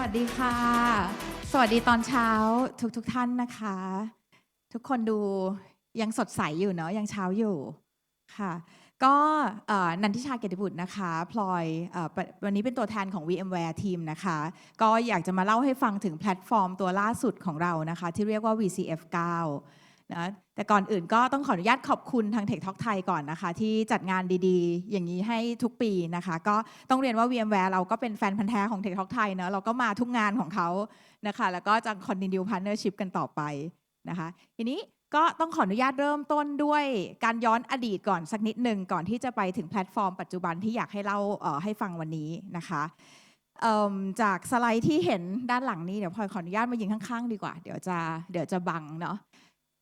วัสดีค่ะ สวัสดีตอนเช้าทุกทุกท่านนะคะ ทุกคนดูยังสดใสอยู่เนาะยังเช้าอยู่ค่ะ ก็นันทิชาเกติบุตรนะคะพลอยวันนี้เป็นตัวแทนของ VMware ทีมนะคะ ก็อยากจะมาเล่าให้ฟังถึงแพลตฟอร์มตัวล่าสุดของเรานะคะ ที่เรียกว่า VCF 9 นะแต่ก่อนอื่นก็ต้องขออนุญาตขอบคุณทาง Tech Talk ไทยก่อนนะคะ ที่จัดงานดีๆ อย่างนี้ให้ทุกปีนะคะ ก็ต้องเรียนว่า VMware เราก็เป็นแฟนพันธ์แท้ของ Tech Talk ไทยเนอะเราก็มาทุกงานของเขานะคะ แล้วก็จะ continue partnership กันต่อไปนะคะ ทีนี้ก็ต้องขออนุญาตเริ่มต้นด้วยการย้อนอดีตก่อนสักนิดหนึ่งก่อนที่จะไปถึงแพลตฟอร์มปัจจุบันที่อยากให้เล่าให้ฟังวันนี้นะคะจากสไลด์ที่เห็นด้านหลังนี้เดี๋ยวพลอยขออนุญาตมายิงข้างๆ ดีกว่า เดี๋ยวจะเดี๋ยวจะบังเนาะ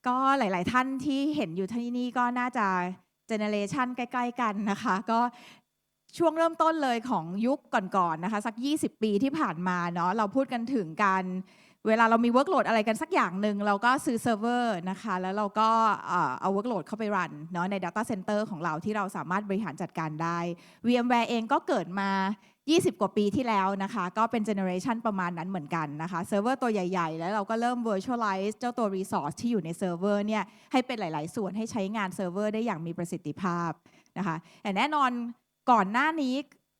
ก็หลาย ๆ ท่านที่เห็นอยู่ที่นี่ก็น่าจะเจเนเรชันใกล้ ๆ กันนะคะ ก็ช่วงเริ่มต้นเลยของยุคก่อน ๆ นะคะ สัก 20 ปีที่ผ่านมาเนาะเราพูดกันถึงการเวลาเรามี workload อะไรกันสักอย่างหนึ่งเราก็ซื้อเซิร์ฟเวอร์นะคะ แล้วเราก็เอ่อเอา workload เข้าไปรันเนาะใน data center ของเราที่เราสามารถบริหารจัดการได้ VMware เองก็เกิดมา 20 กว่าปีที่แล้วนะคะ ก็เป็นเจเนอเรชันประมาณนั้นเหมือนกันนะคะ เซิร์ฟเวอร์ตัวใหญ่ๆ แล้วเราก็เริ่ม virtualize เจ้าตัว resource ที่อยู่ในเซิร์ฟเวอร์เนี่ยให้เป็นหลายๆ ส่วนให้ใช้งานเซิร์ฟเวอร์ได้อย่างมีประสิทธิภาพนะคะแต่แน่นอนก่อนหน้านี้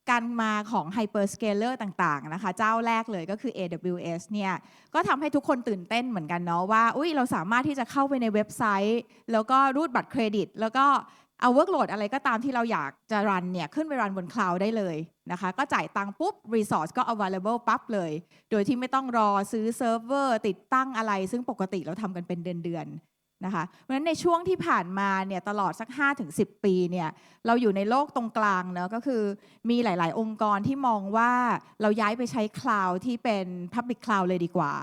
การมาของ hyperscaler ต่างๆนะคะ เจ้าแรกเลยก็คือ AWS เนี่ยก็ทำให้ทุกคนตื่นเต้นเหมือนกันเนาะว่า อุ้ยเราสามารถที่จะเข้าไปในเว็บไซต์ แล้วก็รูดบัตรเครดิต แล้วก็ เอา workload อะไรก็ตามที่เราอยากจะรันเนี่ยขึ้นไปรันบนคลาวด์ได้เลยนะคะ ก็จ่ายตังค์ปุ๊บ resource ก็ available ปั๊บเลย โดยที่ไม่ต้องรอซื้อเซิร์ฟเวอร์ติดตั้งอะไร ซึ่งปกติเราทำกันเป็นเดือนๆนะคะ เพราะฉะนั้นในช่วงที่ผ่านมาเนี่ยตลอดสัก 5-10 ปีเนี่ยเราอยู่ในโลกตรงกลางเนอะก็คือมีหลาย ๆ องค์กรที่มองว่าเราย้ายไปใช้คลาวด์ที่เป็น Public Cloud เลยดีกว่า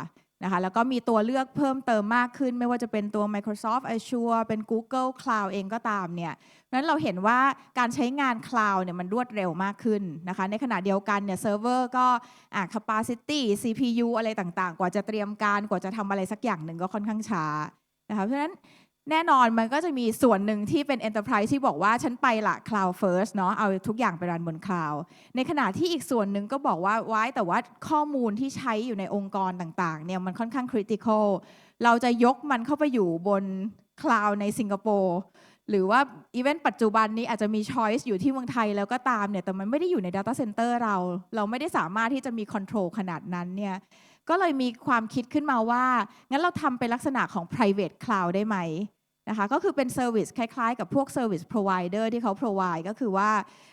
นะคะแล้วก็มีตัวเลือกเพิ่มเติมมากขึ้น ไม่ว่าจะเป็นตัว Microsoft Azure เป็น Google Cloud เองก็ตามเนี่ยเพราะฉะนั้นเราเห็นว่าการใช้งาน Cloud เนี่ยมันรวดเร็วมากขึ้นนะคะในขณะเดียวกันเนี่ยเซิร์ฟเวอร์ก็อ่า capacity CPU อะไรต่างๆ กว่าจะเตรียมการกว่าจะทำอะไรสักอย่างหนึ่งก็ค่อนข้างช้านะคะเพราะฉะนั้น แน่นอนมันก็จะมีส่วนหนึ่งที่เป็น Enterprise ที่บอกว่าฉันไปละ Cloud First เนาะเอาทุกอย่างไปรันบน Cloud ในขณะที่อีกส่วนหนึ่งก็บอกว่าไว้แต่ว่าข้อมูลที่ใช้อยู่ในองค์กรต่างๆเนี่ยมันค่อนข้าง critical เราจะยกมันเข้าไปอยู่บน Cloud ในสิงคโปร์หรือว่าอีเวนต์ปัจจุบันนี้อาจจะมี choice อยู่ที่เมืองไทยแล้วก็ตามเนี่ยแต่มันไม่ได้อยู่ใน Data Center เรา เราไม่ได้สามารถที่จะมี control ขนาดนั้นเนี่ย ก็เลยมีความคิดขึ้นมาว่า งั้นเราทำเป็นลักษณะของ private cloud ได้ไหมนะคะก็คือเป็น service คล้ายๆ กับพวก service provider ที่เขา provide ก็คือว่า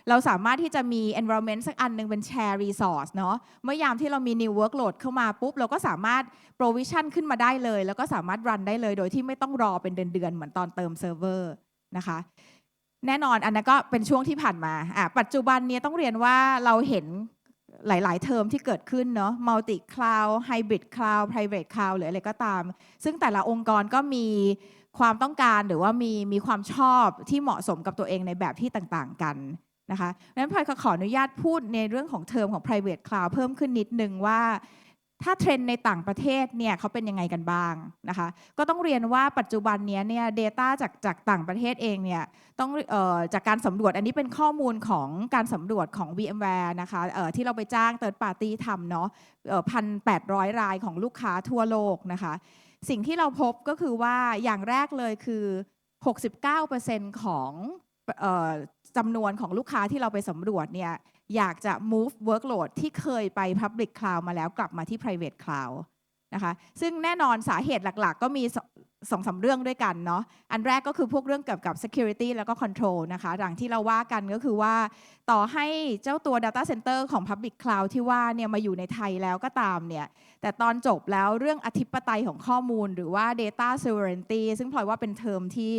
เราสามารถที่จะมี environment สักอันหนึ่งเป็น share resource เนาะเมื่อยามที่เรามี new workload เข้ามาปุ๊บ เราก็สามารถ provision ขึ้นมาได้เลย แล้วก็สามารถ run ได้เลย โดยที่ไม่ต้องรอเป็นเดือนๆ เหมือนตอนเติมเซิร์ฟเวอร์นะคะแน่นอนอันนั้นก็เป็นช่วงที่ผ่านมาอะปัจจุบันนี้ต้องเรียนว่าเราเห็น หลาย ๆ เทอมที่เกิดขึ้นเนาะ multi cloud hybrid cloud private cloud หรืออะไรก็ตาม ซึ่งแต่ละองค์กรก็มีความต้องการหรือว่ามีมีความชอบที่เหมาะสมกับตัวเองในแบบที่ต่างๆ กันนะคะดังนั้นพลอยขออนุญาตพูดในเรื่องของเทอมของ private cloud เพิ่มขึ้นนิดนึงว่า ถ้าเทรนด์ในต่างประเทศเนี่ยเขาเป็นยังไงกันบ้างนะคะ ก็ต้องเรียนว่าปัจจุบันนี้เนี่ย data จากจากต่างประเทศเองเนี่ยต้องออจากการสำรวจอันนี้เป็นข้อมูลของการสำรวจของ VMware นะคะที่เราไปจ้าง third party ทำเนาะพันแปดร้อยรายของลูกค้าทั่วโลกนะคะ สิ่งที่เราพบก็คือว่าอย่างแรกเลยคือ 69%ของเอ่อจำนวนของลูกค้าที่เราไปสำรวจเนี่ย อยากจะ move workload ที่เคยไป public cloud มาแล้วกลับมาที่ private cloud นะคะซึ่งแน่นอนสาเหตุหลักๆ ก็มีสองสามเรื่องด้วยกันเนาะอันแรกก็คือพวกเรื่องเกี่ยวกับ security แล้วก็ control นะคะอย่างที่เราว่ากันก็คือว่าต่อให้เจ้าตัว data center ของ public cloud ที่ว่าเนี่ยมาอยู่ในไทยแล้วก็ตามเนี่ยแต่ตอนจบแล้วเรื่องอธิปไตยของข้อมูลหรือว่า data sovereignty ซึ่งพลอยว่าเป็นเทอมที่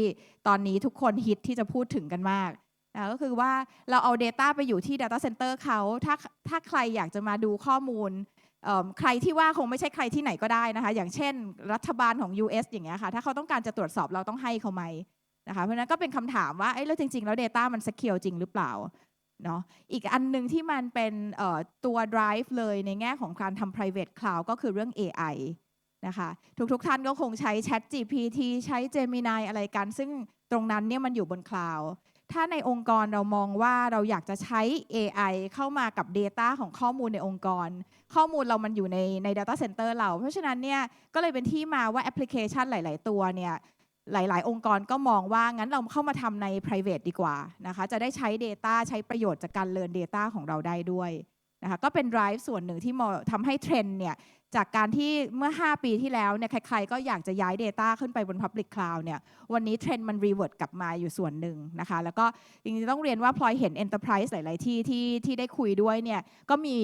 ตอนนี้ทุกคนฮิตที่จะพูดถึงกันมาก นะก็คือว่าเราเอา Data ไปอยู่ที่ Data Center เขาถ้าถ้าใครอยากจะมาดูข้อมูลใครที่ว่าคงไม่ใช่ใครที่ไหนก็ได้นะคะ อย่างเช่น รัฐบาลของ US อย่างเงี้ยค่ะ ถ้าเขาต้องการจะตรวจสอบเราต้องให้เขาไหมนะคะ เพราะนั้นก็เป็นคำถามว่า เอ้แล้วจริง ๆ แล้ว Data มัน secure จริงหรือเปล่าเนาะ อีกอันหนึ่งที่มันเป็นตัว drive เลยในแง่ของการทำ private cloud ก็คือเรื่อง AI นะคะทุกๆท่านก็คงใช้ Chat GPT ใช้ Gemini อะไรกัน ซึ่งตรงนั้นเนี่ยมันอยู่บนคลาวด์ ถ้าในองค์กรเรามองว่าเราอยากจะใช้ AI เข้ามากับ Data ของข้อมูลในองค์กร ข้อมูลเรามันอยู่ในใน Data Center เรา เพราะฉะนั้นเนี่ยก็เลยเป็นที่มาว่าแอปพลิเคชันหลาย ๆ ตัวเนี่ยหลาย ๆ องค์กรก็มองว่างั้นเราเข้ามาทำใน private ดีกว่านะคะจะได้ใช้ Data ใช้ประโยชน์จากการเรียน Data ของเราได้ด้วยนะคะก็เป็น drive ส่วนหนึ่งที่ทำให้เทรนเนี่ย จากการที่เมื่อ 5 ปีที่แล้วเนี่ยใครๆก็อยากจะย้าย Data ขึ้นไปบน Public Cloud เนี่ยวันนี้เทรนด์มัน revert กลับมาอยู่ส่วนหนึ่งนะคะ แล้วก็จริงๆ ต้องเรียนว่าพลอยเห็น Enterprise หลายๆที่ที่ที่ได้คุยด้วยเนี่ยก็มี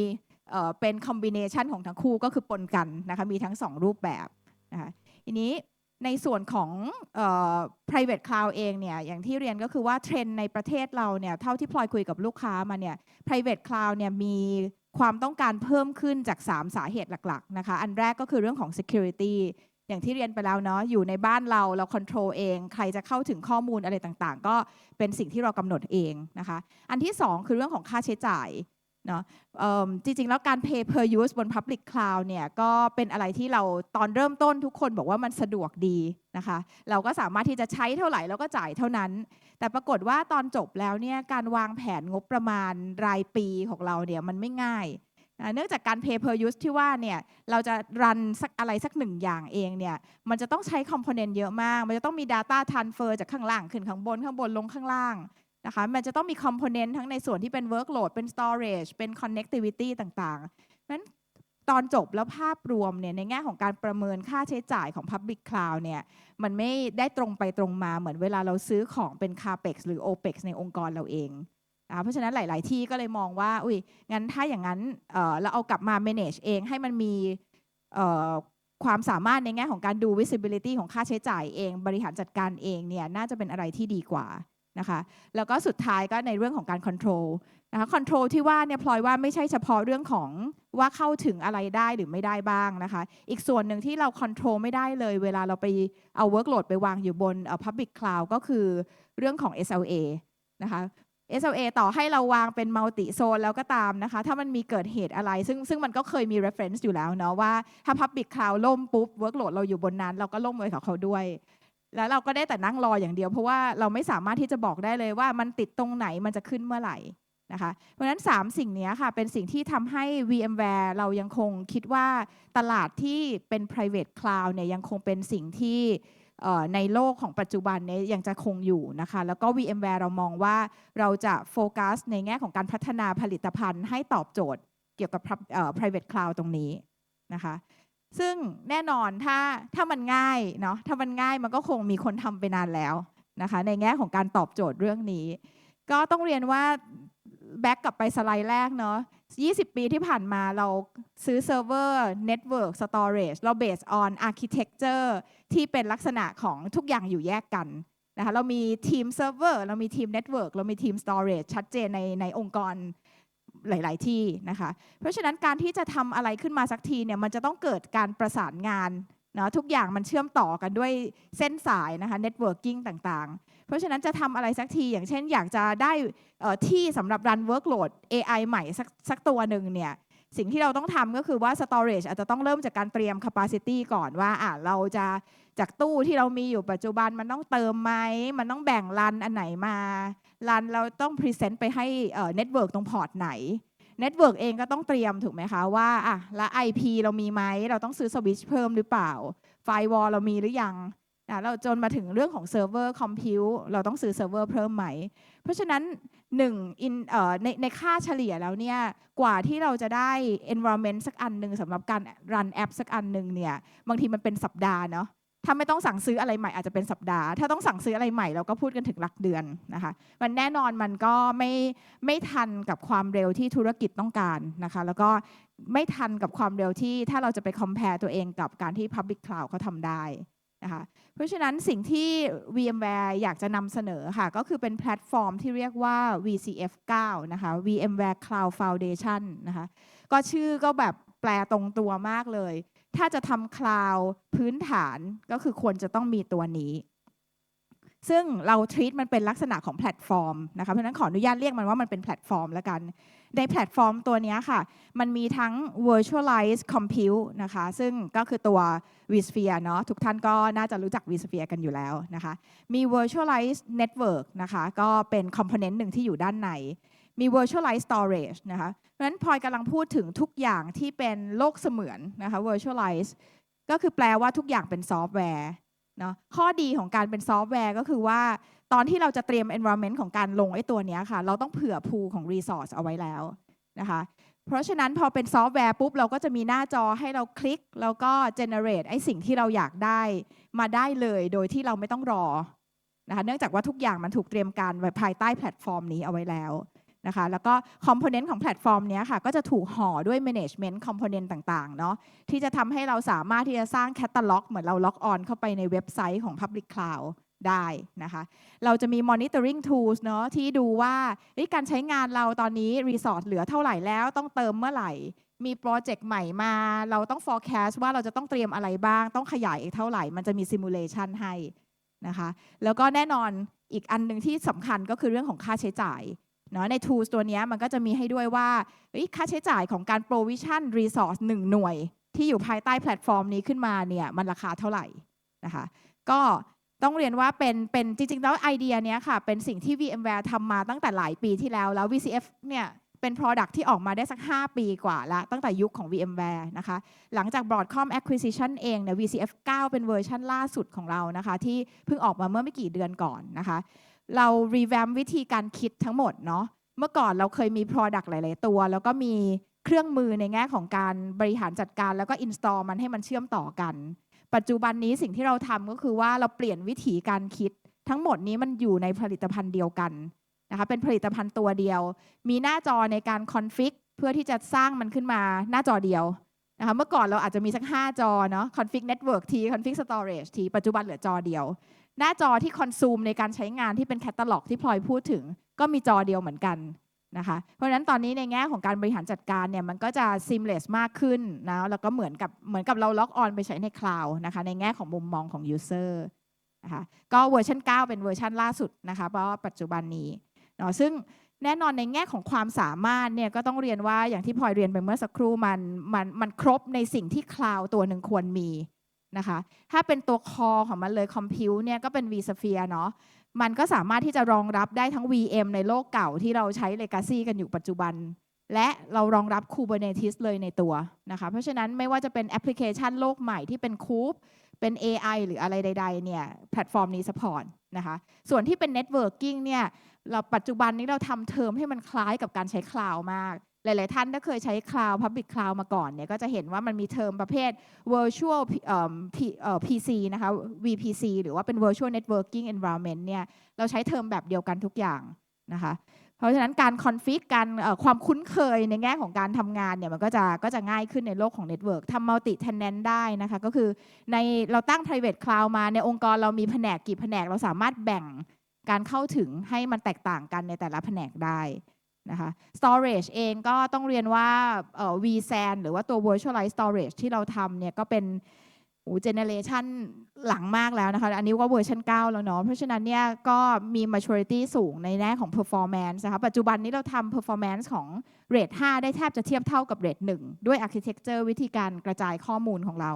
เป็น combination ของทั้งคู่ก็คือปนกันนะคะมีทั้ง 2 รูปแบบนะคะทีนี้ในส่วนของออ private cloud เองเนี่ยอย่างที่เรียนก็คือว่าเทรนด์ในประเทศเราเนี่ยเท่าที่พลอยคุยกับลูกค้ามาเนี่ย private cloud เนี่ยมี ความต้องการเพิ่มขึ้นจาก 3 สาเหตุหลักๆนะคะ อันแรกก็คือเรื่องของ security อย่างที่เรียนไปแล้วเนาะอยู่ในบ้านเราเรา control เอง ใครจะเข้าถึงข้อมูลอะไรต่างๆ ก็เป็นสิ่งที่เรากำหนดเองนะคะ อันที่ 2 คือเรื่องของค่าใช้จ่าย เนาะจริงๆ แล้วการ pay per use บน public cloud เนี่ยก็เป็นอะไรที่เราตอนเริ่มต้นทุกคนบอกว่ามันสะดวกดีนะคะ เราก็สามารถที่จะใช้เท่าไหร่แล้วก็จ่ายเท่านั้น แต่ปรากฏว่าตอนจบแล้วเนี่ยการวางแผนงบประมาณรายปีของเราเนี่ยมันไม่ง่ายเนื่องจากการ pay per use ที่ว่าเนี่ยเราจะรันสักอะไรสักหนึ่งอย่างเองเนี่ยมันจะต้องใช้ component เยอะมาก มันจะต้องมี data transfer จากข้างล่างขึ้นข้างบนข้างบนลงข้างล่าง นะคะมันจะต้องมี component ทั้งในส่วนที่เป็น workload เป็น storage เป็น connectivity ต่างๆนั้นตอนจบแล้วภาพรวมเนี่ยในแง่ของการประเมินค่าใช้จ่ายของ Public Cloud เนี่ยมันไม่ได้ตรงไปตรงมาเหมือนเวลาเราซื้อของเป็น CAPEX หรือ OPEX ในองค์กรเราเองนะเพราะฉะนั้นหลาย ๆ ที่ก็เลยมองว่า อุ้ยงั้นถ้าอย่างนั้นเเราเอากลับมา manage เองให้มันมีความสามารถในแง่ของการดู visibility ของค่าใช้จ่ายเอง บริหารจัดการเองเนี่ยน่าจะเป็นอะไรที่ดีกว่า นะคะแล้วก็สุดท้ายก็ในเรื่องของการ control นะคะ control ที่ว่าเนี่ยพลอยว่าไม่ใช่เฉพาะเรื่องของว่าเข้าถึงอะไรได้หรือไม่ได้บ้างนะคะ อีกส่วนหนึ่งที่เรา control ไม่ได้เลย เวลาเราไปเอา workload ไปวางอยู่บนเอ่อ public cloud ก็คือเรื่องของ SLA นะคะ SLA ต่อให้เราวางเป็น multi zone แล้วก็ตามนะคะ ถ้ามันมีเกิดเหตุอะไร ซึ่งซึ่งมันก็เคยมี reference อยู่แล้วเนาะว่าถ้า public cloud ล่มปุ๊บ workload เราอยู่บนนั้น เราก็ล่มไว้กับเขาด้วย แล้วเราก็ได้แต่นั่งรออย่างเดียว เพราะว่าเราไม่สามารถที่จะบอกได้เลยว่ามันติดตรงไหนมันจะขึ้นเมื่อไหร่นะคะเพราะฉะนั้น 3 สิ่งนี้ค่ะเป็นสิ่งที่ทำให้ VMware เรายังคงคิดว่าตลาดที่เป็น private cloud เนี่ยยังคงเป็นสิ่งที่ในโลกของปัจจุบันเนี้ยังจะคงอยู่นะคะ แล้วก็ VMware เรามองว่าเราจะโฟกัสในแง่ของการพัฒนาผลิตภัณฑ์ให้ตอบโจทย์เกี่ยวกับ private cloud ตรงนี้นะคะ ซึ่งแน่นอนถ้าถ้ามันง่ายเนาะถ้ามันง่ายมันก็คงมีคนทำไปนานแล้วนะคะในแง่ของการตอบโจทย์เรื่องนี้ ก็ต้องเรียนว่าแบ็กกลับไปสไลด์แรกเนาะ20 ปีที่ผ่านมาเราซื้อเซิร์ฟเวอร์เน็ตเวิร์กสตอเรจเราเบสออนอาร์เคเต็กเจอร์ที่เป็นลักษณะของทุกอย่างอยู่แยกกันนะคะเรามีทีมเซิร์ฟเวอร์เรามีทีมเน็ตเวิร์กเรามีทีมสตอเรจชัดเจนในในองค์กร หลาย ๆ ที่นะคะ เพราะฉะนั้นการที่จะทำอะไรขึ้นมาสักทีเนี่ยมันจะต้องเกิดการประสานงานนะทุกอย่างมันเชื่อมต่อกันด้วยเส้นสายนะคะเน็ตเวิร์กิ่งต่าง ๆ เพราะฉะนั้นจะทำอะไรสักที อย่างเช่นอยากจะได้ที่สำหรับรัน workload AI ใหม่สักสักตัวหนึ่งเนี่ยสิ่งที่เราต้องทำก็คือว่า storage อาจจะต้องเริ่มจากการเตรียม capacity ก่อนว่าอะเราจะจากตู้ที่เรามีอยู่ปัจจุบันมันต้องเติมไหม มันต้องแบ่งรันอันไหนมา รันเราต้อง present ไปให้เอ่อ network ตรงพอร์ตไหนเน็ตเวิร์กเองก็ต้องเตรียมถูกไหมคะว่าอะแล้ว IP เรามีไหม เราต้องซื้อสวิตช์เพิ่มหรือเปล่า ไฟวอลเรามีหรือยังนะเราจนมาถึงเรื่องของเซิร์ฟเวอร์คอมพิวเราต้องซื้อเซิร์ฟเวอร์เพิ่มไหม เพราะฉะนั้นหนึ่ง in เอ่อในในค่าเฉลี่ยแล้วเนี่ยกว่าที่เราจะได้ environment สักอันหนึ่งสำหรับการรันแอปสักอันหนึ่งเนี่ยบางทีมันเป็นสัปดาห์เนาะ ถ้าไม่ต้องสั่งซื้ออะไรใหม่อาจจะเป็นสัปดาห์ ถ้าต้องสั่งซื้ออะไรใหม่เราก็พูดกันถึงหลักเดือนนะคะ มันแน่นอนมันก็ไม่ไม่ทันกับความเร็วที่ธุรกิจต้องการนะคะ แล้วก็ไม่ทันกับความเร็วที่ถ้าเราจะไป compare ตัวเองกับการที่ Public Cloud เขาทำได้นะคะเพราะฉะนั้นสิ่งที่ VMware อยากจะนำเสนอค่ะ ก็คือเป็นแพลตฟอร์มที่เรียกว่า VCF 9นะคะ VMware Cloud Foundation นะคะ ก็ชื่อก็แบบแปลตรงตัวมากเลย ถ้าจะทำคลาวพื้นฐานก็คือควรจะต้องมีตัวนี้ ซึ่งเรา treat มันเป็นลักษณะของแพลตฟอร์มนะคะเพราะนั้นขออนุญาตเรียกมันว่ามันเป็นแพลตฟอร์มแล้วกัน ในแพลตฟอร์มตัวนี้ค่ะ มันมีทั้ง virtualized compute นะคะ ซึ่งก็คือตัว vSphere เนาะทุกท่านก็น่าจะรู้จัก vSphere กันอยู่แล้วนะคะ มี virtualized network นะคะ ก็เป็น component หนึ่งที่อยู่ด้านใน มี virtualized storage นะคะเพราะฉะนั้นพลอยกำลังพูดถึงทุกอย่างที่เป็นโลกเสมือนนะคะ virtualized ก็คือแปลว่าทุกอย่างเป็นซอฟต์แวร์เนาะข้อดีของการเป็นซอฟต์แวร์ก็คือว่าตอนที่เราจะเตรียม environment ของการลงไอ้ตัวนี้ค่ะ เราต้องเผื่อ pool ของ resource เอาไว้แล้วนะคะเพราะฉะนั้นพอเป็นซอฟต์แวร์ปุ๊บ เราก็จะมีหน้าจอให้เราคลิก แล้วก็ generate ไอ้สิ่งที่เราอยากได้มาได้เลยโดยที่เราไม่ต้องรอนะคะเนื่องจากว่าทุกอย่างมันถูกเตรียมการไว้ภายใต้แพลตฟอร์มนี้เอาไว้แล้ว นะคะแล้วก็คอมโพเนนต์ของแพลตฟอร์มนี้ค่ะก็จะถูกห่อด้วย management component ต่างๆเนาะที่จะทำให้เราสามารถที่จะสร้างแคตตาล็อกเหมือนเราล็อกออนเข้าไปในเว็บไซต์ของ Public Cloud ได้นะคะ เราจะมี monitoring tools เนาะที่ดูว่าการใช้งานเราตอนนี้ resource เหลือเท่าไหร่แล้วต้องเติมเมื่อไหร่ มีโปรเจกต์ใหม่มา เราต้อง forecast ว่าเราจะต้องเตรียมอะไรบ้าง ต้องขยายอีกเท่าไหร่ มันจะมี simulation ให้นะคะ แล้วก็แน่นอนอีกอันหนึ่งที่สำคัญก็คือเรื่องของค่าใช้จ่าย เนาะใน tools ตัวนี้มันก็จะมีให้ด้วยว่าค่าใช้จ่ายของการ provision resource 1 หน่วย ที่อยู่ภายใต้แพลตฟอร์มนี้ขึ้นมาเนี่ยมันราคาเท่าไหร่นะคะก็ต้องเรียนว่าเป็นเป็นจริง ๆ แล้วไอเดียเนี้ยค่ะ เป็นสิ่งที่ VMware ทำมาตั้งแต่หลายปีที่แล้วแล้ว VCF เนี่ยเป็น Product ที่ออกมาได้สัก 5 ปีกว่าแล้วตั้งแต่ยุคของ VMware นะคะ หลังจาก Broadcom Acquisition เองเนี่ย VCF 9 เป็นเวอร์ชันล่าสุดของเรานะคะ ที่เพิ่งออกมาเมื่อไม่กี่เดือนก่อนนะคะ เรา revamp วิธีการคิดทั้งหมดเนาะเมื่อก่อนเราเคยมี Product หลาย ๆ ตัว แล้วก็มีเครื่องมือในแง่ของการบริหารจัดการ แล้วก็ install มันให้มันเชื่อมต่อกัน ปัจจุบันนี้สิ่งที่เราทำก็คือว่าเราเปลี่ยนวิธีการคิด ทั้งหมดนี้มันอยู่ในผลิตภัณฑ์เดียวกันนะคะเป็นผลิตภัณฑ์ตัวเดียว มีหน้าจอในการคอนฟิกเพื่อที่จะสร้างมันขึ้นมาหน้าจอเดียวนะคะเมื่อก่อนเราอาจจะมีสัก 5 จอเนาะคอนฟิกเน็ตเวิร์กทีคอนฟิกสตอเรจทีปัจจุบันเหลือจอเดียว หน้าจอที่คอนซูมในการใช้งานที่เป็นแคตตาล็อกที่พลอยพูดถึง ก็มีจอเดียวเหมือนกันนะคะเพราะฉะนั้นตอนนี้ในแง่ของการบริหารจัดการเนี่ยมันก็จะ seamless มากขึ้นนะแล้วก็เหมือนกับเหมือนกับเราล็อกออนไปใช้ในคลาวด์นะคะในแง่ของมุมมองของ user นะคะก็เวอร์ชัน9 เป็นเวอร์ชันล่าสุดนะคะเพราะว่าปัจจุบันนี้เนาะซึ่งแน่นอนในแง่ของความสามารถเนี่ยก็ต้องเรียนว่าอย่างที่พลอยเรียนไปเมื่อสักครู่มันมันมันครบในสิ่งที่คลาวตัวหนึ่งควรมี นะคะ ถ้าเป็นตัวคอของมันเลยคอมพิวเนี่ยก็เป็น vSphere เนาะ มันก็สามารถที่จะรองรับได้ทั้ง VM ในโลกเก่าที่เราใช้ Legacy กันอยู่ปัจจุบัน และเรารองรับ Kubernetes เลยในตัวนะคะ เพราะฉะนั้นไม่ว่าจะเป็นแอปพลิเคชันโลกใหม่ที่เป็น Kube เป็น AI หรืออะไรใด ๆ เนี่ยแพลตฟอร์มนี้ support นะคะ ส่วนที่เป็น Networking เนี่ยเราปัจจุบันนี้เราทำเทอมให้มันคล้ายกับการใช้คลาวมาก หลาย ๆ ท่านถ้าเคยใช้ Cloud Public Cloud มาก่อนเนี่ยก็จะเห็นว่ามันมีเทอมประเภท Virtual pc นะคะ VPC หรือว่าเป็น Virtual Networking Environment เนี่ยเราใช้เทอมแบบเดียวกันทุกอย่างนะคะเพราะฉะนั้นการคอนฟิกการความคุ้นเคยในแง่ของการทำงานเนี่ยมันก็จะก็จะง่ายขึ้นในโลกของเน็ตเวิร์กทำมัลติเทนแนนได้นะคะก็คือในเราตั้ง private cloud มาในองค์กรเรามีแผนกกี่แผนกเราสามารถแบ่งการเข้าถึงให้มันแตกต่างกันในแต่ละแผนกได้ นะคะ storage เองก็ต้องเรียนว่า vSAN หรือว่าตัว virtualized storage ที่เราทำเนี่ยก็เป็นโอ้เจเนเรชันหลังมากแล้วนะคะ อันนี้ก็เวอร์ชัน9 แล้วเนาะ เพราะฉะนั้นเนี่ยก็มี maturity สูงในแง่ของ performance นะคะ ปัจจุบันนี้เราทำ performance ของ rate 5 ได้แทบจะเทียบเท่ากับ rate 1 ด้วย architecture วิธีการกระจายข้อมูลของเรา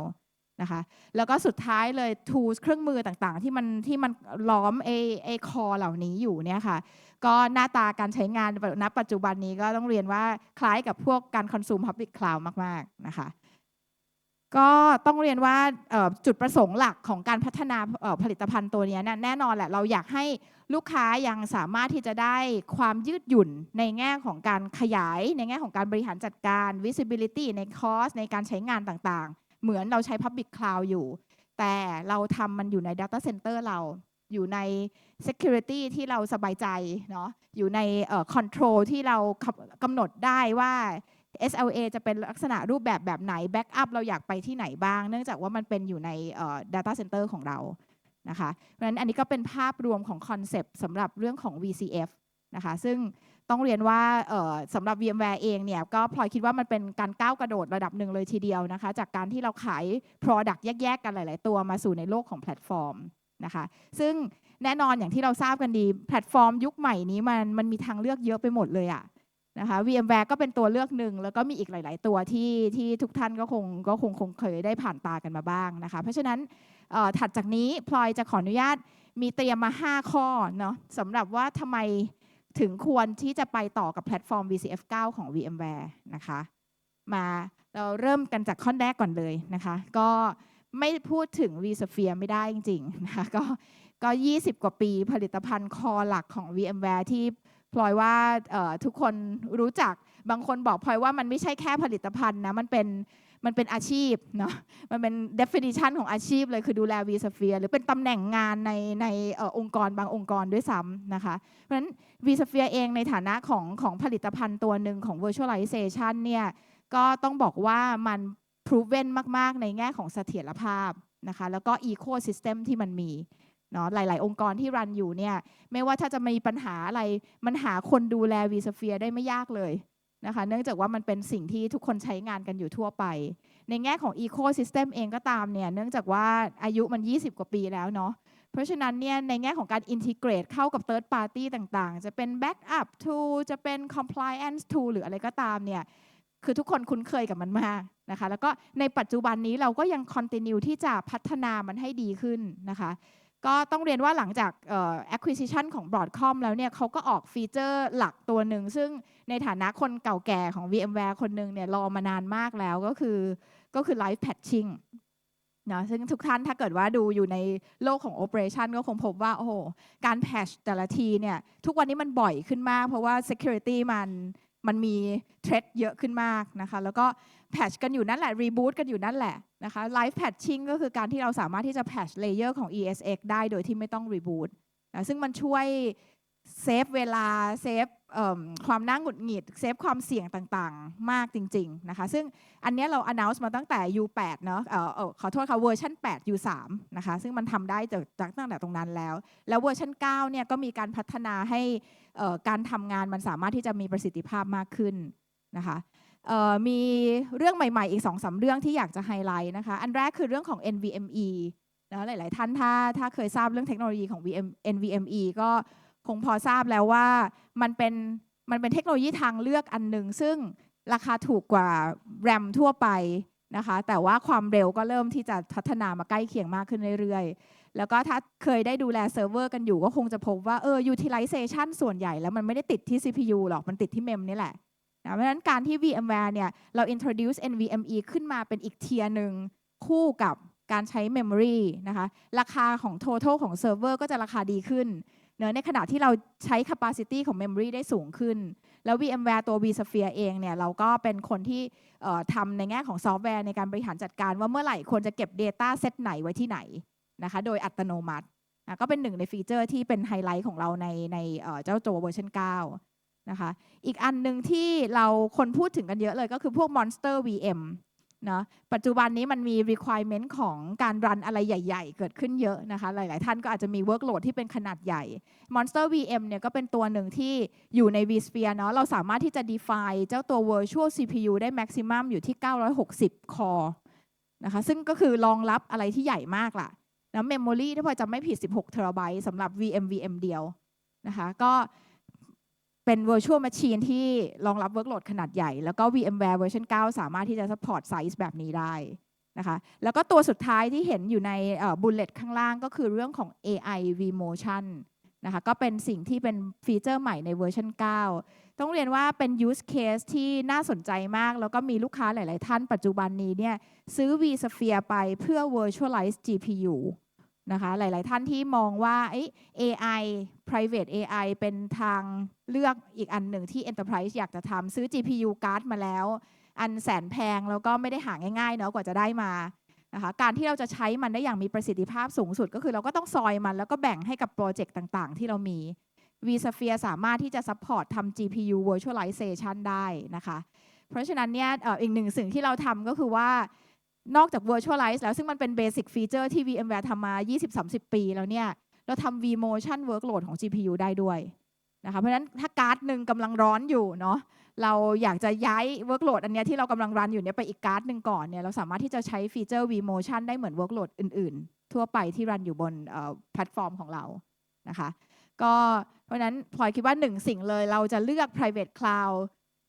นะคะ แล้วก็สุดท้ายเลย tools เครื่องมือต่างๆ ที่มันที่มันล้อมไอไอคอเหล่านี้อยู่เนี่ยค่ะ ก็หน้าตาการใช้งานณปัจจุบันนี้ก็ต้องเรียนว่าคล้ายกับพวกการ consume public cloud มาก ๆ นะคะ ก็ต้องเรียนว่าจุดประสงค์หลักของการพัฒนาผลิตภัณฑ์ตัวนี้ยนะแน่นอนแหละเราอยากให้ลูกค้ายังสามารถที่จะได้ความยืดหยุ่นในแง่ของการขยาย ในแง่ของการบริหารจัดการ visibility ใน cost ในการใช้งานต่างๆ เหมือนเราใช้ public cloud อยู่ แต่เราทำมันอยู่ใน data center เรา อยู่ใน security ที่เราสบายใจเนาะอยู่ในเอ่อ control ที่เรากำหนดได้ว่า SLA จะเป็นลักษณะรูปแบบแบบไหน Backup เราอยากไปที่ไหนบ้าง เนื่องจากว่ามันเป็นอยู่ในเอ่อ data center ของเรานะคะเพราะฉะนั้นอันนี้ก็เป็นภาพรวมของคอนเซปต์สำหรับเรื่องของ VCF นะคะซึ่งต้องเรียนว่าสำหรับ VMware เองเนี่ยก็พลอยคิดว่ามันเป็นการก้าวกระโดดระดับหนึ่งเลยทีเดียวนะคะจากการที่เราขาย Product แยกๆกันหลาย ๆ ตัวมาสู่ในโลกของแพลตฟอร์ม นะคะ ซึ่งแน่นอนอย่างที่เราทราบกันดี แพลตฟอร์มยุคใหม่นี้มันมันมีทางเลือกเยอะไปหมดเลยอะนะคะ VMware ก็เป็นตัวเลือกหนึ่ง แล้วก็มีอีกหลาย ๆ ตัวที่ที่ทุกท่านก็คงก็คงคงเคยได้ผ่านตากันมาบ้างนะคะ เพราะฉะนั้นถัดจากนี้พลอยจะขออนุญาตมีเตรียมมา 5 ข้อเนาะสำหรับว่าทำไมถึงควรที่จะไปต่อกับแพลตฟอร์ม VCF 9 ของ VMware นะคะ มาเราเริ่มกันจากข้อแรกก่อนเลยนะคะ ก็ ไม่พูดถึง vSphere ไม่ได้จริงๆนะคะก็ก็ 20 กว่าปีผลิตภัณฑ์คอหลักของ VMware ที่พลอยว่าทุกคนรู้จักบางคนบอกพลอยว่ามันไม่ใช่แค่ผลิตภัณฑ์นะมันเป็นมันเป็นอาชีพเนาะมันเป็น definition ของอาชีพเลยคือดูแล vSphere หรือเป็นตำแหน่งงานในในออองค์กรบางองค์กรด้วยซ้ำนะคะ เพราะฉะนั้น vSphere เองในฐานะของของผลิตภัณฑ์ตัวหนึ่งของ virtualization เนี่ยก็ต้องบอกว่ามัน proven มาก ๆ ในแง่ของเสถียรภาพนะคะแล้วก็ ecosystem ที่มันมีเนาะหลาย ๆ องค์กรที่รันอยู่เนี่ยไม่ว่าถ้าจะมีปัญหาอะไรมันหาคนดูแล vSphere ได้ไม่ยากเลยนะคะเนื่องจากว่ามันเป็นสิ่งที่ทุกคนใช้งานกันอยู่ทั่วไป ในแง่ของ ecosystem เองก็ตามเนี่ยเนื่องจากว่าอายุมัน 20 กว่าปีแล้วเนาะเพราะฉะนั้นเนี่ยในแง่ของการอินทิเกรตเข้ากับ third party ต่าง ๆ จะเป็น backup tool จะเป็น compliance tool หรืออะไรก็ตามเนี่ย คือทุกคนคุ้นเคยกับมันมากนะคะ แล้วก็ในปัจจุบันนี้เราก็ยัง continue ที่จะพัฒนามันให้ดีขึ้นนะคะ ก็ต้องเรียนว่าหลังจากเอ่อ acquisition ของ Broadcom แล้วเนี่ยเขาก็ออกฟีเจอร์หลักตัวหนึ่ง ซึ่งในฐานะคนเก่าแก่ของ VMware คนหนึ่งเนี่ยรอมานานมากแล้วก็คือก็คือ live patching เนาะซึ่งทุกท่านถ้าเกิดว่าดูอยู่ในโลกของ operation ก็คงพบว่าโอ้โหการแพชแต่ละทีเนี่ยทุกวันนี้มันบ่อยขึ้นมาก เพราะว่า security มัน มันมีเทรดเยอะขึ้นมากนะคะ แล้วก็แพชกันอยู่นั่นแหละ รีบูตกันอยู่นั่นแหละนะคะ live patching ก็คือการที่เราสามารถที่จะแพชเลเยอร์ของ ESX ได้โดยที่ไม่ต้องรีบูตนะซึ่งมันช่วยเซฟเวลาเซฟความน่าหงุดหงิดเซฟความเสี่ยงต่างๆ มากจริง ๆ นะคะ ซึ่งอันนี้เรา announce มาตั้งแต่ U8 เนาะเออขอโทษค่ะเวอร์ชัน8 U3 นะคะ ซึ่งมันทำได้จากตั้งแต่ตรงนั้นแล้ว แล้วเวอร์ชัน9เนี่ยก็มีการพัฒนาให้ การทำงานมันสามารถที่จะมีประสิทธิภาพมากขึ้นนะคะมีเรื่องใหม่ๆ อีก2อสาเรื่องที่อยากจะไฮไลท์นะคะ อันแรกคือเรื่องของ NVMe นะหลายๆท่านถ้าถ้าเคยทราบเรื่องเทคโนโลยีของ VM NVMe ก็คงพอทราบแล้วว่ามันเป็นมันเป็นเทคโนโลยีทางเลือกอันหนึ่งซึ่งราคาถูกกว่า RAM ทั่วไปนะคะ แต่ว่าความเร็วก็เริ่มที่จะพัฒนามาใกล้เคียงมากขึ้นเรื่อยๆ แล้วก็ถ้าเคยได้ดูแลเซิร์ฟเวอร์กันอยู่ก็คงจะพบว่าเออ utilization ส่วนใหญ่แล้วมันไม่ได้ติดที่ CPU หรอกมันติดที่เมมนี่แหละนะเพราะฉะนั้นการที่ VMware เนี่ยเรา introduce NVMe ขึ้นมาเป็นอีกเทียหนึ่งคู่กับการใช้ Memory นะคะราคาของ total ของเซิร์ฟเวอร์ก็จะราคาดีขึ้นเนอะในขณะที่เราใช้ capacity ของ memory ได้สูงขึ้น แล้ว VMware ตัว vSphere เองเนี่ยเราก็เป็นคนที่ทำในแง่ของซอฟต์แวร์ในการบริหารจัดการว่าเมื่อไหร่ควรจะเก็บ Data เซตไหนไว้ที่ไหน นะคะ โดยอัตโนมัตินะก็เป็นหนึ่งในฟีเจอร์ที่เป็นไฮไลท์ของเราในในเจ้าตัวเวอร์ชัน9นะคะ อีกอันหนึ่งที่เราคนพูดถึงกันเยอะเลยก็คือพวก Monster VM เนาะปัจจุบันนี้มันมี requirement ของการรันอะไรใหญ่ ๆ เกิดขึ้นเยอะนะคะ หลาย ๆ ท่านก็อาจจะมี workload ที่เป็นขนาดใหญ่ Monster VM เนี่ยก็เป็นตัวหนึ่งที่อยู่ใน vSphere เนาะ เราสามารถที่จะ define เจ้าตัว virtual CPU ได้ maximum อยู่ที่ 960 core นะคะ ซึ่งก็คือรองรับอะไรที่ใหญ่มากล่ะ นะ memory ถ้าพอจำไม่ผิด 16 terabyte สำหรับ VM VM เดียวนะคะก็เป็น virtual machine ที่รองรับ workload ขนาดใหญ่ แล้วก็ VMware version 9สามารถที่จะ support size แบบนี้ได้นะคะแล้วก็ตัวสุดท้ายที่เห็นอยู่ในเอ่อ bullet ข้างล่างก็คือเรื่องของ AI vMotion นะคะก็เป็นสิ่งที่เป็นฟีเจอร์ใหม่ในเวอร์ชัน9 ต้องเรียนว่าเป็น use case ที่น่าสนใจมาก แล้วก็มีลูกค้าหลาย ๆ ท่านปัจจุบันนี้เนี่ยซื้อ vSphere ไปเพื่อ virtualize GPU นะคะหลาย ๆ ท่านที่มองว่าเอ้ย AI private AI เป็นทางเลือกอีกอันหนึ่งที่ enterprise อยากจะทำซื้อ GPU card มาแล้ว อันแสนแพงแล้วก็ไม่ได้หาง่าย ๆ เนาะกว่าจะได้มานะคะการที่เราจะใช้มันได้อย่างมีประสิทธิภาพสูงสุด ก็คือเราก็ต้องซอยมันแล้วก็แบ่งให้กับโปรเจกต์ต่าง ๆ ที่เรามี vSphere สามารถที่จะ support ทำ GPU virtualization ได้นะคะ เพราะฉะนั้นเนี่ยอีกหนึ่งสิ่งที่เราทำก็คือว่า นอกจาก virtualize แล้วซึ่งมันเป็น basic feature ที่ VMware ทำมา 20-30 ปีแล้วเนี่ย เราทำ vMotion workload ของ GPU ได้ด้วยนะคะ เพราะฉะนั้นถ้าการ์ดหนึ่งกำลังร้อนอยู่เนาะ เราอยากจะย้าย workload อันเนี้ยที่เรากำลังรันอยู่เนี่ยไปอีกการ์ดหนึ่งก่อนเนี่ย เราสามารถที่จะใช้ฟีเจอร์ vMotion ได้เหมือน workload อื่น ๆ ทั่วไปที่รันอยู่บนแพลตฟอร์มของเรานะคะ ก็เพราะฉะนั้นพลอยคิดว่าหนึ่งสิ่งเลยเราจะเลือก private cloud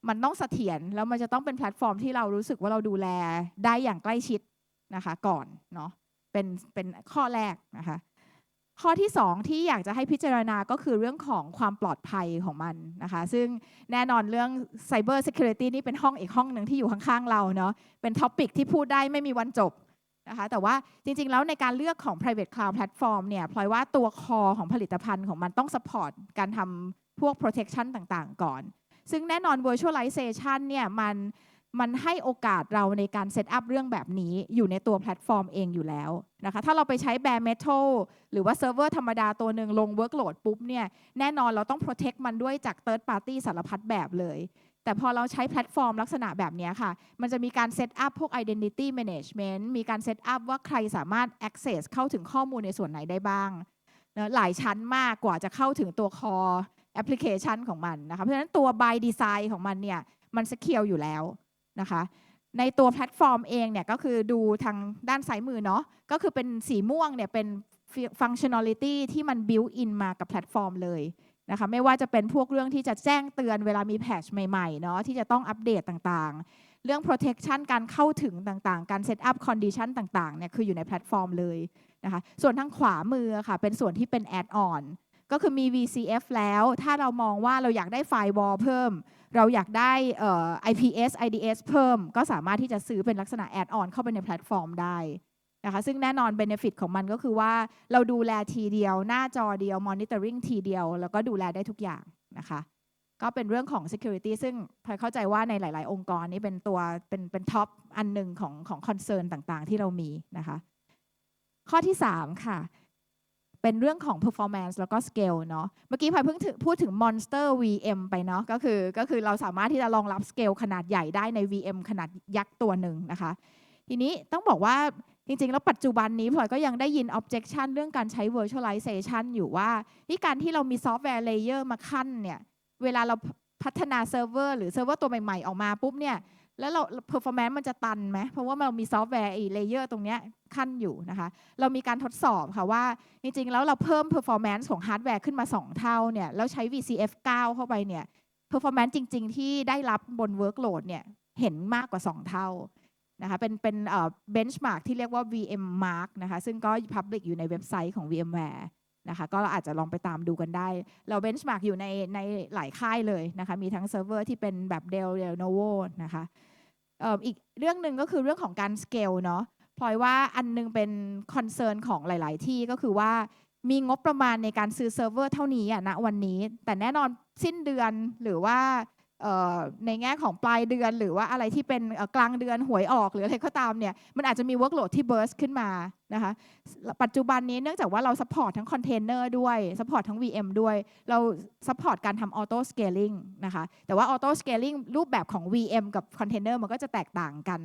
มันต้องเสถียรแล้วมันจะต้องเป็นแพลตฟอร์มที่เรารู้สึกว่าเราดูแลได้อย่างใกล้ชิดนะคะก่อนเนาะเป็นเป็นข้อแรกนะคะข้อที่ 2 ที่อยากจะให้พิจารณาก็คือเรื่องของความปลอดภัยของมันนะคะ ซึ่งแน่นอนเรื่อง Cyber Security นี่เป็นห้องอีกห้องหนึ่งที่อยู่ข้างๆเราเนาะเป็นท็อปิกที่พูดได้ไม่มีวันจบนะคะแต่ว่าจริงๆ แล้วในการเลือกของ private cloud platform เนี่ยพลอยว่าตัวคอของผลิตภัณฑ์ของมันต้อง support การทำพวก protection ต่างๆ ก่อน ซึ่งแน่นอน virtualization เนี่ยมันมันให้โอกาสเราในการเซตอัพเรื่องแบบนี้อยู่ในตัวแพลตฟอร์มเองอยู่แล้วนะคะ ถ้าเราไปใช้ bare metal หรือว่าเซิร์ฟเวอร์ธรรมดาตัวหนึ่งลง workload ปุ๊บเนี่ยแน่นอนเราต้อง protect มันด้วยจาก third party สารพัดแบบเลย แต่พอเราใช้แพลตฟอร์มลักษณะแบบนี้ค่ะ มันจะมีการเซตอัพพวก identity management มีการเซตอัพว่าใครสามารถ access เข้าถึงข้อมูลในส่วนไหนได้บ้างนะหลายชั้นมากกว่าจะเข้าถึงตัวคอ core application ของมันนะคะเพราะฉะนั้นตัว by design ของมันเนี่ยมัน secure อยู่แล้วนะคะในตัวแพลตฟอร์มเองเนี่ยก็คือดูทางด้านซ้ายมือเนาะก็คือเป็นสีม่วงเนี่ยเป็น functionality ที่มัน built in มากับแพลตฟอร์มเลยนะคะไม่ว่าจะเป็นพวกเรื่องที่จะแจ้งเตือนเวลามีแพชใหม่ๆเนาะที่จะต้องอัปเดตต่างๆ เรื่อง protection การเข้าถึงต่างๆ การ set up condition ต่างๆเนี่ยคืออยู่ในแพลตฟอร์มเลยนะคะส่วนทางขวามือค่ะเป็นส่วนที่เป็น add on ก็คือมี VCF แล้ว ถ้าเรามองว่าเราอยากได้ไฟวอลเพิ่ม เราอยากได้เอ่อ IPS IDS เพิ่ม ก็สามารถที่จะซื้อเป็นลักษณะ add on เข้าไปในแพลตฟอร์มได้นะคะซึ่งแน่นอน benefit ของมันก็คือว่าเราดูแลทีเดียว หน้าจอเดียว monitoring ทีเดียว แล้วก็ดูแลได้ทุกอย่างนะคะก็เป็นเรื่องของ security ซึ่งพอยเข้าใจว่าในหลาย ๆ องค์กรนี้เป็นตัวเป็นเป็นท็อปอันหนึ่งของของ concern ต่างๆ ที่เรามีนะคะ ข้อที่ 3 ค่ะ เป็นเรื่องของ performance แล้วก็ scale เนาะ เมื่อกี้พลอยเพิ่งพูดถึง monster VM ไปเนาะ ก็คือก็คือเราสามารถที่จะรองรับ scale ขนาดใหญ่ได้ใน VM ขนาดยักษ์ตัวหนึ่งนะคะ ทีนี้ต้องบอกว่าจริงๆ แล้วปัจจุบันนี้พลอยก็ยังได้ยิน objection เรื่องการใช้ virtualization อยู่ว่าที่การที่เรามี software layer มาขั้นเนี่ย เวลาเราพัฒนาเซิร์ฟเวอร์หรือเซิร์ฟเวอร์ตัวใหม่ๆ ออกมาปุ๊บเนี่ย แล้วเรา performance มันจะตันไหม เพราะว่าเรามีซอฟต์แวร์ไอ้เลเยอร์ตรงเนี้ยขั้นอยู่นะคะ เรามีการทดสอบค่ะว่า จริงๆ แล้วเราเพิ่ม performance ของฮาร์ดแวร์ขึ้นมา 2 เท่าเนี่ย แล้วใช้ VCF 9 เข้าไปเนี่ย performance จริง ๆ ที่ได้รับบน workload เนี่ยเห็นมากกว่า 2 เท่านะคะเป็นเป็นเอ่อ benchmark ที่เรียกว่า VM Mark นะคะ ซึ่งก็ public อยู่ในเว็บไซต์ของ VMware นะคะก็อาจจะลองไปตามดูกันได้ เราเบนช์มาร์กอยู่ในในหลายค่ายเลยนะคะมีทั้งเซิร์ฟเวอร์ที่เป็นแบบ Dell Lenovo นะคะอ,อีกเรื่องหนึ่งก็คือเรื่องของการสเกลเนาะพลอยว่าอันหนึงเป็นคอนเซิร์นของหลาย ๆ ที่ก็คือว่ามีงบประมาณในการซื้อเซิร์ฟเวอร์เท่านี้อะณวันนี้ แต่แน่นอนสิ้นเดือนหรือว่า ในแง่ของปลายเดือน หรือว่าอะไรที่เป็นกลางเดือนหวยออกหรืออะไรก็ตามเนี่ยมันอาจจะมี workload ที่เบิร์สขึ้นมานะคะปัจจุบันนี้เนื่องจากว่าเราสปอร์ตทั้งคอนเทนเนอร์ด้วยสปอร์ตทั้ง VM ด้วย เราสปอร์ตการทำออโต้สเกลลิงนะคะแต่ว่าออโต้สเกลลิงรูปแบบของ VM กับคอนเทนเนอร์มันก็จะแตกต่างกัน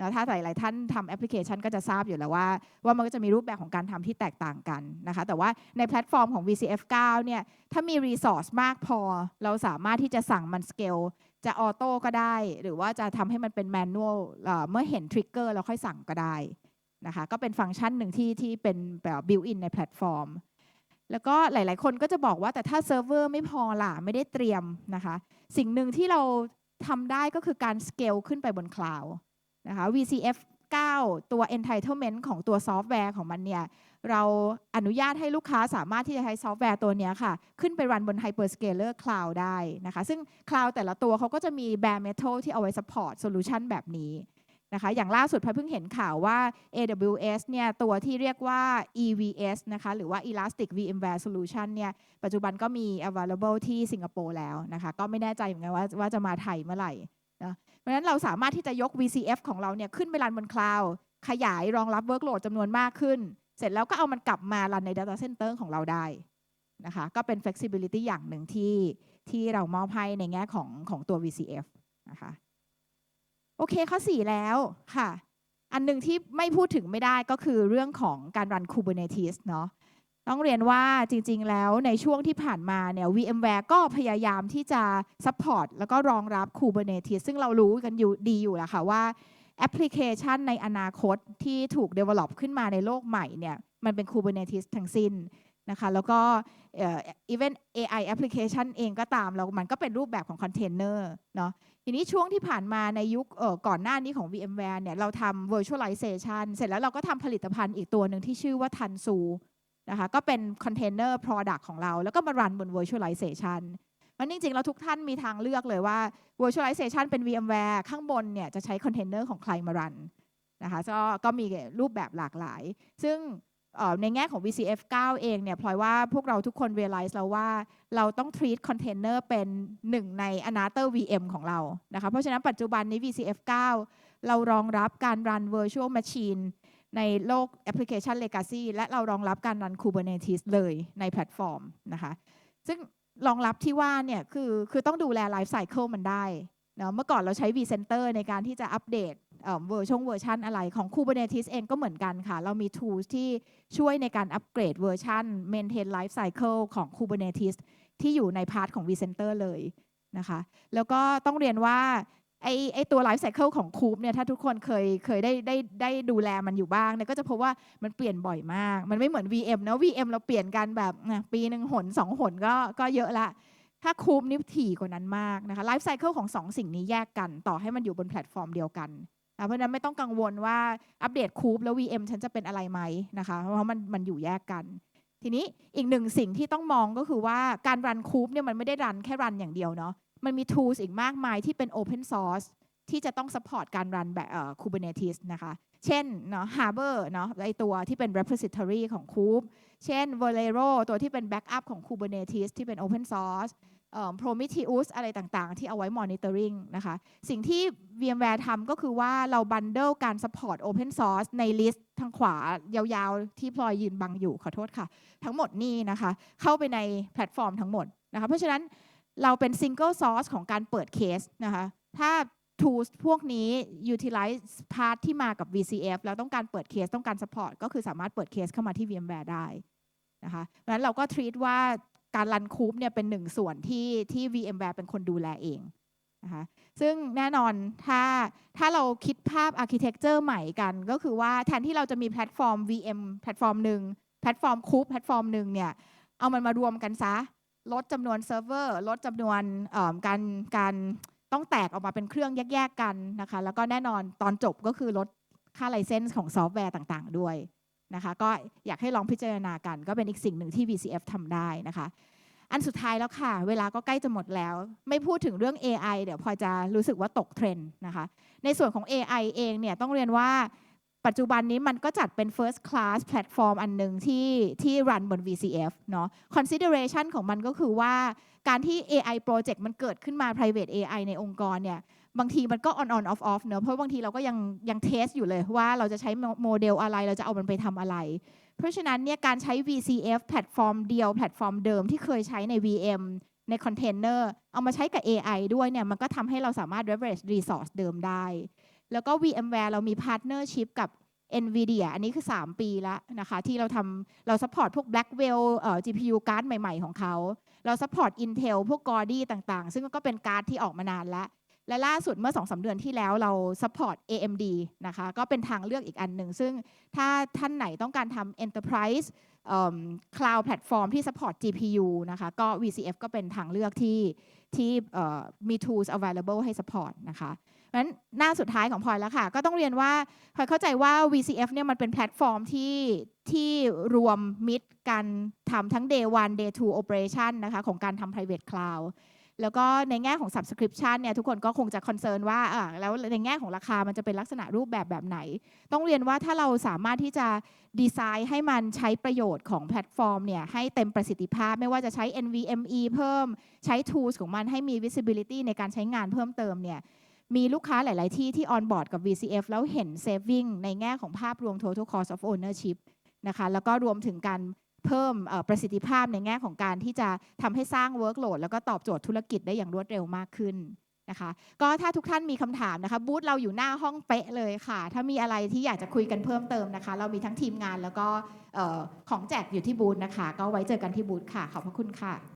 นะถ้าหลาย ๆ ท่านทำแอปพลิเคชันก็จะทราบอยู่แล้วว่า ว่ามันก็จะมีรูปแบบของการทำที่แตกต่างกันนะคะ แต่ว่าในแพลตฟอร์มของ VCF 9 เนี่ย ถ้ามี resource มากพอ เราสามารถที่จะสั่งมัน scale จะออโต้ก็ได้ หรือว่าจะทำให้มันเป็นแมนนวลเมื่อเห็นทริกเกอร์แล้วค่อยสั่งก็ได้นะคะ ก็เป็นฟังก์ชันหนึ่งที่ที่เป็นแบบบิวอินในแพลตฟอร์ม แล้วก็หลาย ๆ คนก็จะบอกว่าแต่ถ้าเซิร์ฟเวอร์ไม่พอล่ะ ไม่ได้เตรียมนะคะ สิ่งหนึ่งที่เราทำได้ก็คือการสเกลขึ้นไปบนคลาวด์ นะคะ VCF 9 ตัว entitlement ของตัวซอฟต์แวร์ของมันเนี่ย เราอนุญาตให้ลูกค้าสามารถที่จะใช้ซอฟต์แวร์ตัวนี้ค่ะ ขึ้นไปรันบน hyperscaler cloud ได้นะคะ ซึ่ง cloud แต่ละตัวเขาก็จะมี bare metal ที่เอาไว้ support solution แบบนี้นะคะ อย่างล่าสุดพายเพิ่งเห็นข่าวว่า AWS เนี่ยตัวที่เรียกว่า EVS นะคะหรือว่า Elastic VMware Solution เนี่ยปัจจุบันก็มี available ที่สิงคโปร์แล้วนะคะ ก็ไม่แน่ใจเหมือนกันว่าว่าจะมาไทยเมื่อไหร่ นะเพราะฉะนั้นเราสามารถที่จะยก VCF ของเราเนี่ยขึ้นไปรันบนคลาวด์ขยายรองรับ workload จำนวนมากขึ้น เสร็จแล้วก็เอามันกลับมารันใน data center ของเราได้นะคะก็เป็น flexibility อย่างหนึ่งที่ที่เรามอบให้ในแง่ของของตัว VCF นะคะโอเคข้อ 4 แล้วค่ะ อันหนึ่งที่ไม่พูดถึงไม่ได้ก็คือเรื่องของการรัน Kubernetes เนาะ ต้องเรียนว่าจริงๆ แล้วในช่วงที่ผ่านมาเนี่ย VMware ก็พยายามที่จะ support แล้วก็รองรับ Kubernetes ซึ่งเรารู้กันอยู่ดีอยู่แล้วค่ะว่าแอปพลิเคชันในอนาคตที่ถูก develop ขึ้นมาในโลกใหม่เนี่ยมันเป็น Kubernetes ทั้งสิ้นนะคะแล้วก็อ่อ even AI application เองก็ตามแล้วมันก็เป็นรูปแบบของคอนเทนเนอร์เนาะทีนี้ช่วงที่ผ่านมาในยุคก่อนหน้านี้ของ VMware เนี่ยเราทำ virtualization เสร็จแล้วเราก็ทำผลิตภัณฑ์อีกตัวหนึ่งที่ชื่อว่า Tanzu นะคะก็เป็นคอนเทนเนอร์ product ของเรา แล้วก็มารันบน virtualization มันจริงๆเราทุกท่านมีทางเลือกเลยว่า virtualization เป็น VMware ข้างบนเนี่ยจะใช้คอนเทนเนอร์ของใครมารันนะคะก็ก็มีรูปแบบหลากหลาย ซึ่งในแง่ของ VCF 9 เองเนี่ยพลอยว่าพวกเราทุกคน realize แล้วว่าเราต้อง treat container เป็นหนึ่งใน another VM ของเรานะคะเพราะฉะนั้นปัจจุบันนี้ VCF 9 เรารองรับการรัน virtual machine ในโลกแอปพลิเคชัน Legacy และเรารองรับการรัน Kubernetes เลยในแพลตฟอร์มนะคะ ซึ่งรองรับที่ว่าเนี่ยคือคือต้องดูแล life cycle มันได้เนาะเมื่อก่อนเราใช้ vCenter ในการที่จะอัปเดตเวอร์ชันเวอร์ชันอะไรของ Kubernetes เองก็เหมือนกันค่ะ เรามี tools ที่ช่วยในการอัปเกรดเวอร์ชัน maintain life cycle ของ Kubernetes ที่อยู่ในพาร์ทของ vCenter เลยนะคะ แล้วก็ต้องเรียนว่า ไอไอตัว life cycle ของคูปเนี่ยถ้าทุกคนเคยเคยได้ได้ได้ดูแลมันอยู่บ้างเนี่ยก็จะพบว่ามันเปลี่ยนบ่อยมาก มันไม่เหมือน VM นะ VM เราเปลี่ยนกันแบบปีหนึ่งหนสองหนก็ก็เยอะละ ถ้าคูปนี่ถี่กว่านั้นมากนะคะ life cycle ของสองสิ่งนี้แยกกัน ต่อให้มันอยู่บนแพลตฟอร์มเดียวกัน เพราะฉะนั้นไม่ต้องกังวลว่าอัปเดตคูปแล้ว VM ฉันจะเป็นอะไรไหมนะคะเพราะมันมันอยู่แยกกันทีนี้อีกหนึ่งสิ่งที่ต้องมองก็คือว่าการรันคูปเนี่ยมันไม่ได้รันแค่รันอย่างเดียวเนาะ มันมี tools อีกมากมายที่เป็น open source ที่จะต้อง support การรันแบบ Kubernetes นะคะ เช่นเนาะ Harbor เนาะไอตัวที่เป็น repository ของ Kube เช่น Valero ตัวที่เป็น backup ของ Kubernetes ที่เป็น open source Prometheus อะไรต่างๆ ที่เอาไว้ monitoring นะคะ สิ่งที่ VMware ทำก็คือว่าเรา bundle การ support open source ใน list ทางขวายาวๆ ที่พลอยยืนบังอยู่ขอโทษค่ะ ทั้งหมดนี่นะคะ เข้าไปในแพลตฟอร์มทั้งหมดนะคะ เพราะฉะนั้น เราเป็น single source ของการเปิดเคสนะคะ ถ้า tools พวกนี้ utilize part ที่มากับ VCF แล้วต้องการเปิดเคสต้องการ support ก็คือสามารถเปิดเคสเข้ามาที่ VMware ได้นะคะเพราะฉะนั้นเราก็ treat ว่าการรันคูปเนี่ยเป็นหนึ่งส่วนที่ที่ VMware เป็นคนดูแลเองนะคะซึ่งแน่นอนถ้าถ้าเราคิดภาพ architecture ใหม่กัน ก็คือว่าแทนที่เราจะมีแพลตฟอร์ม VM แพลตฟอร์มหนึ่งแพลตฟอร์มคูปแพลตฟอร์มหนึ่งเนี่ยเอามันมารวมกันซะ ลดจำนวนเซิร์ฟเวอร์ลดจำนวนการการต้องแตกออกมาเป็นเครื่องแยกๆกันนะคะแล้วก็แน่นอนตอนจบก็คือลดค่าไลเซนส์ของซอฟต์แวร์ต่างๆ ด้วยนะคะก็อยากให้ลองพิจารณากันก็เป็นอีกสิ่งหนึ่งที่ VCF ทำได้นะคะอันสุดท้ายแล้วค่ะ เวลาก็ใกล้จะหมดแล้ว ไม่พูดถึงเรื่อง AI เดี๋ยวพอจะรู้สึกว่าตกเทรนด์นะคะ ในส่วนของ AI เองเนี่ยต้องเรียนว่า ปัจจุบันนี้มันก็จัดเป็น first class platform อันหนึ่งที่ที่รันบน VCF เนาะ consideration ของมันก็คือว่าการที่ AI project มันเกิดขึ้นมา private AI ในองค์กรเนี่ยบางทีมันก็ on on off off เนอะเพราะบางทีเราก็ยังยังเทสอยู่เลยว่าเราจะใช้โมเดลอะไรเราจะเอามันไปทำอะไร เพราะฉะนั้นเนี่ยการใช้ VCF แพลตฟอร์มเดียวแพลตฟอร์มเดิมที่เคยใช้ใน VM ในคอนเทนเนอร์เอามาใช้กับ AI ด้วยเนี่ยมันก็ทำให้เราสามารถ leverage resource เดิมได้ แล้วก็ VMware เรามี partnership กับ NVIDIA อันนี้คือ 3 ปีแล้วนะคะ ที่เราทำเรา support พวก Blackwell เอ่อ GPU การ์ดใหม่ ๆ ของเขา เรา support Intel พวก Gaudi ต่างๆ ซึ่งก็เป็นการ์ดที่ออกมานานแล้วและล่าสุดเมื่อ2-3เดือนที่แล้วเรา support AMD นะคะ ก็เป็นทางเลือกอีกอันหนึ่ง ซึ่งถ้าท่านไหนต้องการทำ enterprise cloud platform ที่ support GPU นะคะ ก็ VCF ก็เป็นทางเลือกที่ที่มี tools available ให้ support นะคะ นั้นหน้าสุดท้ายของพลอยแล้วค่ะ ก็ต้องเรียนว่าพลอยเข้าใจว่า VCF เนี่ยมันเป็นแพลตฟอร์มที่ที่รวมมิดกันทำทั้ง day one day two operation นะคะของการทำ private cloud แล้วก็ในแง่ของ subscription เนี่ยทุกคนก็คงจะ concern ว่าอ่าแล้วในแง่ของราคามันจะเป็นลักษณะรูปแบบแบบไหน ต้องเรียนว่าถ้าเราสามารถที่จะดีไซน์ให้มันใช้ประโยชน์ของแพลตฟอร์มเนี่ยให้เต็มประสิทธิภาพ ไม่ว่าจะใช้ NVMe เพิ่มใช้ tools ของมันให้มี visibility ในการใช้งานเพิ่มเติมเนี่ย มีลูกค้าหลาย ๆ ที่ที่ on board กับ VCF แล้วเห็น saving ในแง่ของภาพรวม total cost of ownership นะคะแล้วก็รวมถึงการเพิ่มประสิทธิภาพในแง่ของการที่จะทำให้สร้าง workload แล้วก็ตอบโจทย์ธุรกิจได้อย่างรวดเร็วมากขึ้นนะคะก็ถ้าทุกท่านมีคำถามนะคะบูธเราอยู่หน้าห้องเป๊ะเลยค่ะ ถ้ามีอะไรที่อยากจะคุยกันเพิ่มเติมนะคะ เรามีทั้งทีมงานแล้วก็ของแจกอยู่ที่บูธนะคะ ก็ไว้เจอกันที่บูธค่ะ ขอบพระคุณค่ะ